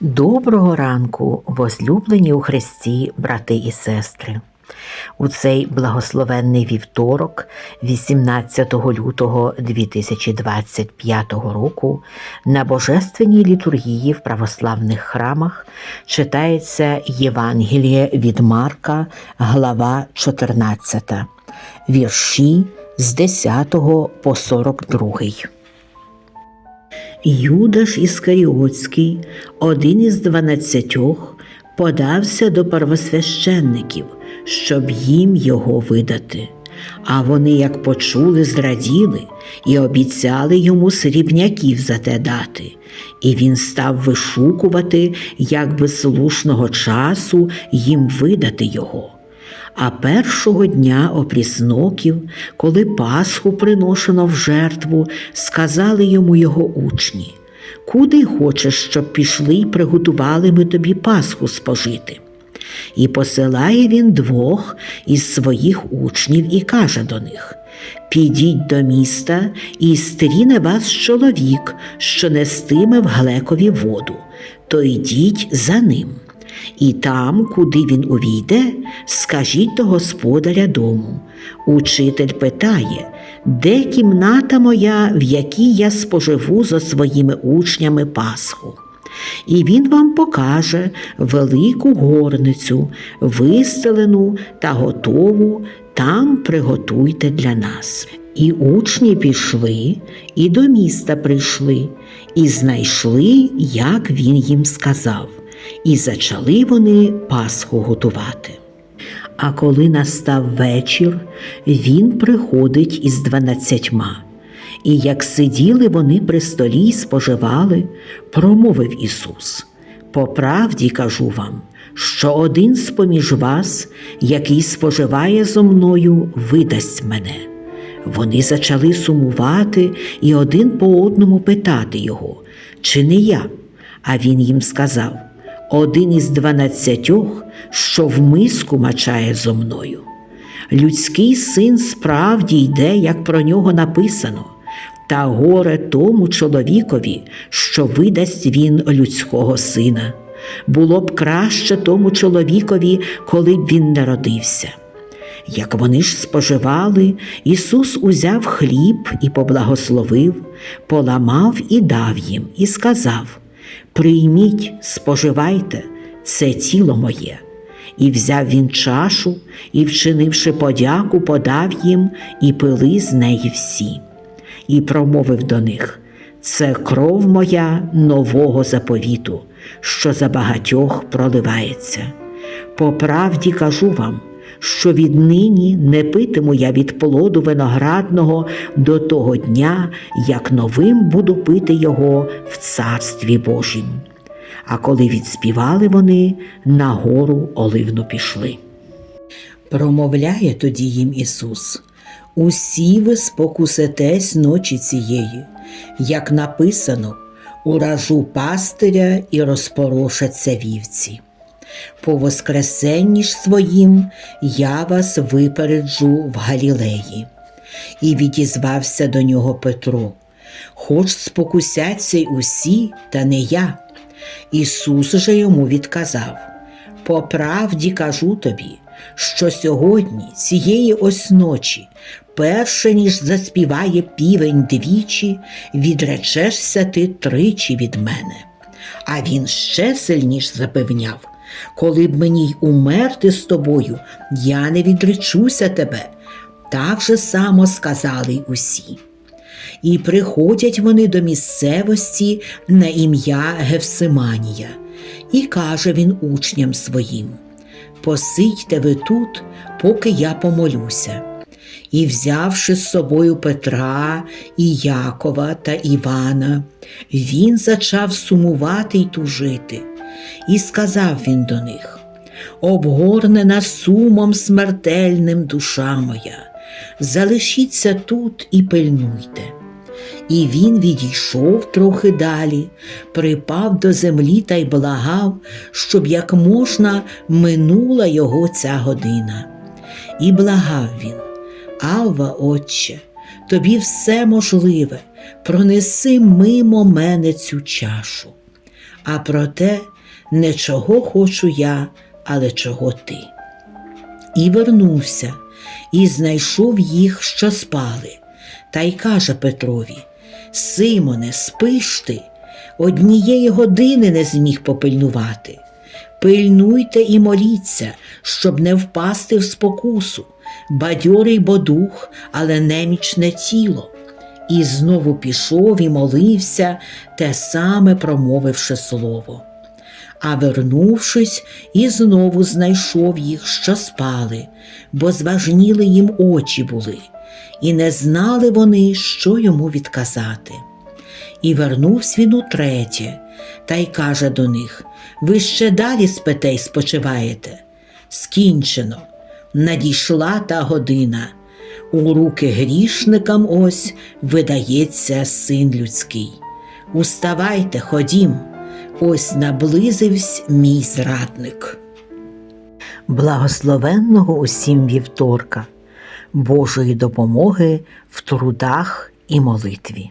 Доброго ранку, возлюблені у Христі, брати і сестри. У цей благословенний вівторок, 18 лютого 2025 року, на Божественній літургії в православних храмах читається Євангеліє від Марка, глава 14, вірші з 10 по 42. Юдаш Іскаріотський, один із дванадцятьох, подався до первосвященників, щоб їм його видати. А вони, як почули, зраділи і обіцяли йому срібняків за те дати. І він став вишукувати, як би слушного часу їм видати його. А першого дня опрісноків, коли Пасху приношено в жертву, сказали йому його учні, куди хочеш, щоб пішли й приготували ми тобі Пасху спожити? І посилає він двох із своїх учнів і каже до них: Підіть до міста і стріне вас чоловік, що нестиме в глекові воду, то йдіть за ним. І там, куди він увійде, скажіть до господаря дому. Учитель питає, де кімната моя, в якій я споживу зо своїми учнями Пасху. І він вам покаже велику горницю, вистелену та готову, там приготуйте для нас. І учні пішли, і до міста прийшли, і знайшли, як він їм сказав і зачали вони Пасху готувати. А коли настав вечір, він приходить із дванадцятьма. І як сиділи вони при столі й споживали, промовив Ісус: По правді кажу вам, що один з поміж вас, який споживає зо мною, видасть мене. Вони зачали сумувати і один по одному питати його, чи не я? А він їм сказав один із дванадцятьох, що в миску мачає зо мною. Людський син справді йде, як про нього написано, та горе тому чоловікові, що видасть він людського сина. Було б краще тому чоловікові, коли б він не родився. Як вони ж споживали, Ісус узяв хліб і поблагословив, поламав і дав їм, і сказав Прийміть, споживайте, це тіло моє. І взяв він чашу і, вчинивши подяку, подав їм і пили з неї всі, і промовив до них: Це кров моя нового заповіту, що за багатьох проливається. По правді кажу вам, що віднині не питиму я від плоду виноградного до того дня, як новим буду пити його в Царстві Божім. А коли відспівали вони, на гору оливну пішли. Промовляє тоді їм Ісус. Усі ви спокуситесь ночі цієї, як написано, уражу пастиря і розпорошаться вівці. По Воскресенні ж своїм я вас випереджу в Галілеї. І відізвався до нього Петро. Хоч спокусяться й усі, та не я. Ісус же йому відказав: По правді кажу тобі, що сьогодні, цієї ось ночі, перше ніж заспіває півень двічі, відречешся ти тричі від мене. А він ще сильніш запевняв. Коли б мені й умерти з тобою, я не відречуся тебе. Так же само сказали й усі. І приходять вони до місцевості на ім'я Гевсиманія, і каже він учням своїм: Посидьте ви тут, поки я помолюся. І, взявши з собою Петра, і Якова та Івана, він зачав сумувати й тужити. І сказав він до них: Обгорнена сумом смертельним душа моя, залишіться тут і пильнуйте. І він відійшов трохи далі, припав до землі та й благав, щоб як можна минула його ця година. І благав він, Авва, Отче, тобі все можливе, пронеси мимо мене цю чашу а проте не чого хочу я, але чого ти. І вернувся, і знайшов їх, що спали, та й каже Петрові: Симоне, спиш ти, однієї години не зміг попильнувати. Пильнуйте і моліться, щоб не впасти в спокусу, бадьорий бо дух, але немічне тіло. І знову пішов і молився, те саме промовивши слово. А вернувшись, і знову знайшов їх, що спали, бо зважніли їм очі були, і не знали вони, що йому відказати. І вернувся він утретє, та й каже до них: Ви ще далі спите й спочиваєте? Скінчено, надійшла та година. У руки грішникам ось видається син людський. Уставайте, ходім, ось наблизився мій зрадник. Благословенного усім вівторка, Божої допомоги в трудах і молитві.